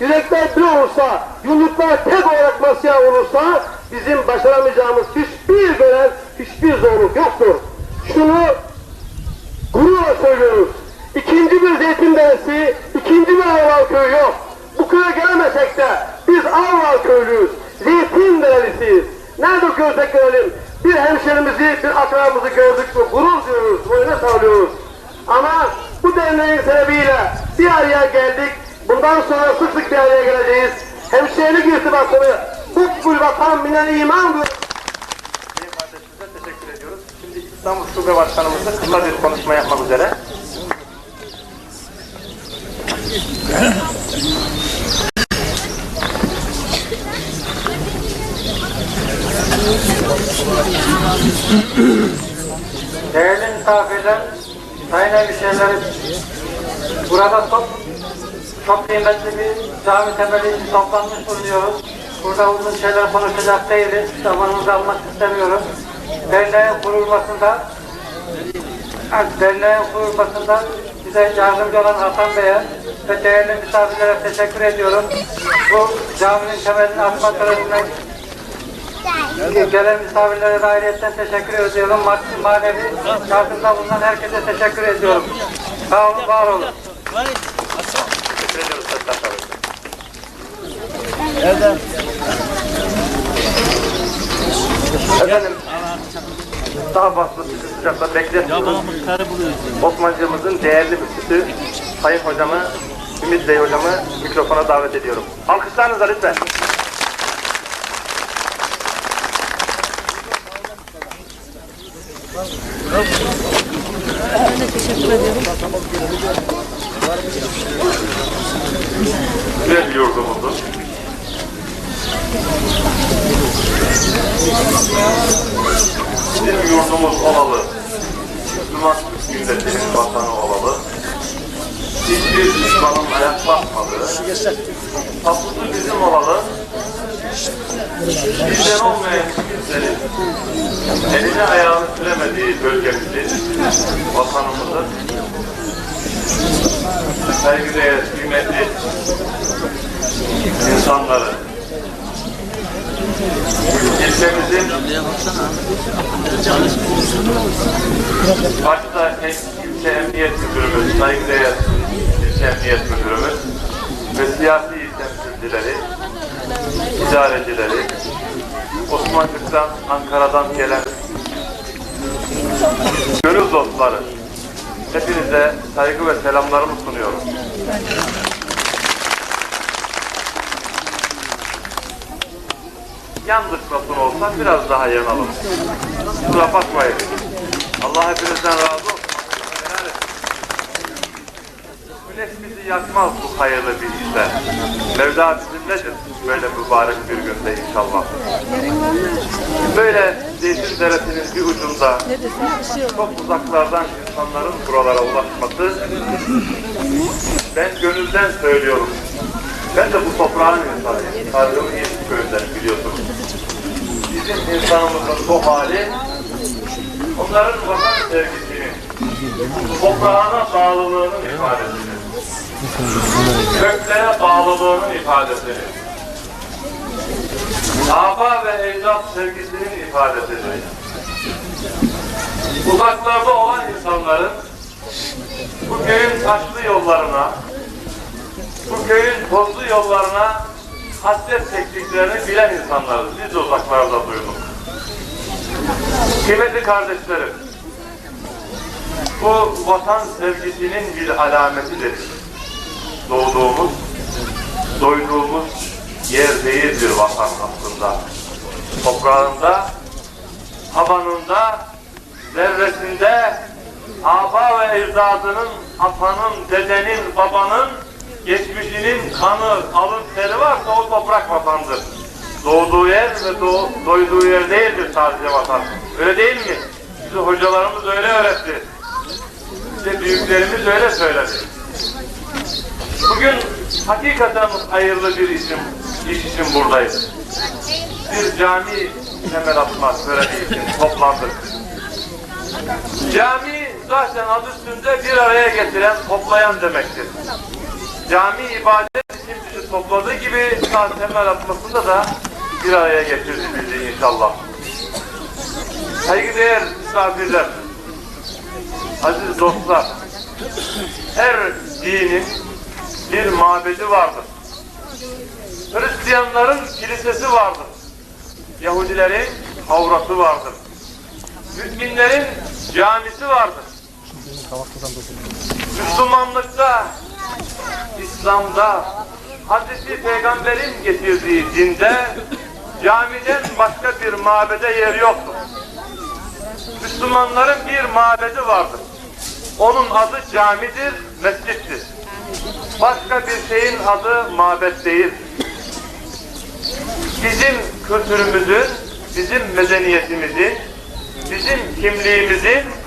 yürekler bir olursa, yumruklar tek olarak masaya olursa bizim başaramayacağımız hiçbir görev, hiçbir zorluk yoktur. Şunu gururla söylüyoruz. İkinci bir zeytin deresi, ikinci bir Avval köyü yok. Bu köye gelemesek de biz Avval köylüyüz. Zeytin derelisiyiz. Nerede görsek görelim. Bir hemşerimizi, bir akrabamızı gördük mü gurur duyuyoruz, boyuna sağlıyoruz. Ama bu derneğin sebebiyle bir araya geldik. Bundan sonra sık sık bir araya geleceğiz. Hemşehrilik irtibatını hukbul vatan minel iman diyor. Sayın kardeşimize teşekkür ediyoruz. Şimdi İstanbul Şube Başkanımızla kısa bir konuşma yapmak üzere. Değerli misafirler, sayın hemşehrilerim, burada çok, çok kıymetli bir cami temeli toplanmış bulunuyoruz. Burada uzun şeyler konuşacak değiliz, zamanınızı almak istemiyorum. Derneğin kurulmasında, derneğin kurulmasında bize yardımcı olan Hasan Bey'e ve değerli misafirlere teşekkür ediyorum. Bu caminin temelini atma Gelen misafirlere de ayrıyetten teşekkür ediyorum. Maddi manevi yardımda bulunan herkese teşekkür ediyorum. Sağ olun, var olun. Teşekkür ediyoruz Bey. Efendim, daha fazla sıkı sıcakta bekletmiyoruz. Osmancığımızın değerli müftüsü Sayın Hocamı, Ümit Bey Hocamı mikrofona davet ediyorum. Alkışlarınızla lütfen. Güzel yurdumuzun bizim yurdumuz olalı, Müslüman milletinin vatanı olalı, hiçbir düşmanın ayak basmadığı, tapusu bizim olalı, bizden olmayan kimsenin elini ayağını süremediği bölgemizi, vatanımızı saygıdeğer, kıymetli insanları, ilçemizin başta ilçe emniyet müdürümüz, saygıdeğer ilçe emniyet müdürümüz ve siyasi temsilcileri, idarecileri, Osmancık'tan, Ankara'dan gelen gönül dostları, hepinize saygı ve selamlarımı sunuyorum. Yandık nasıl olsa biraz daha yanalım. Kusura bakmayın. Allah hepinizden razı olsun. Bizi yakmaz bu hayırlı bir işte. Mevla bizimledir böyle mübarek bir günde inşallah. Böyle Zeytin Deresi'nin bir ucunda çok uzaklardan insanların buralara ulaşması ben gönülden söylüyorum. Ben de bu toprağın insanıyım. Tarihim Yeni köyünden biliyorsunuz. Bizim insanımızın bu hali onların vatan sevgisini, toprağına bağlılığının ifadesini, köklere bağlılığının ifadesini, aba ve ecdat sevgisinin ifadesini, uzaklarda olan insanların bu köyün taşlı yollarına, bu köyün tozlu yollarına hasret çektiklerini bilen insanlarız. Biz de uzaklarda duyduk. Kıymetli kardeşlerim, bu vatan sevgisinin bir alametidir. Doğduğumuz, doyduğumuz yer değildir vatan aslında. Toprağında, havanında, zerresinde, aba ve ecdadının, atanın, dedenin, babanın, geçmişinin kanı, alın teri varsa o toprak vatandır. Doğduğu yer ve doğ, doyduğu yer değildir sadece vatan. Öyle değil mi? Bizi hocalarımız öyle öğretti. Bize büyüklerimiz öyle söyledi. Bugün hakikaten hayırlı bir işim, iş için buradayız. Bir cami temel atma töreni için toplandık. Cami zaten adı üstünde bir araya getiren, toplayan demektir. Cami ibadet için topladığı gibi ta temel atmasında da bir araya getirdi bizi inşallah. Saygıdeğer misafirler, aziz dostlar, her dinin bir mabedi vardır. Hristiyanların kilisesi vardır. Yahudilerin avratı vardır. Müminlerin camisi vardır. Müslümanlıkta, İslam'da, Hazreti Peygamber'in getirdiği dinde camiden başka bir mabede yer yoktur. Müslümanların bir mabedi vardır. Onun adı camidir, mescittir. Başka bir şeyin adı mabet değil. Bizim kültürümüzün, bizim medeniyetimizin, bizim kimliğimizin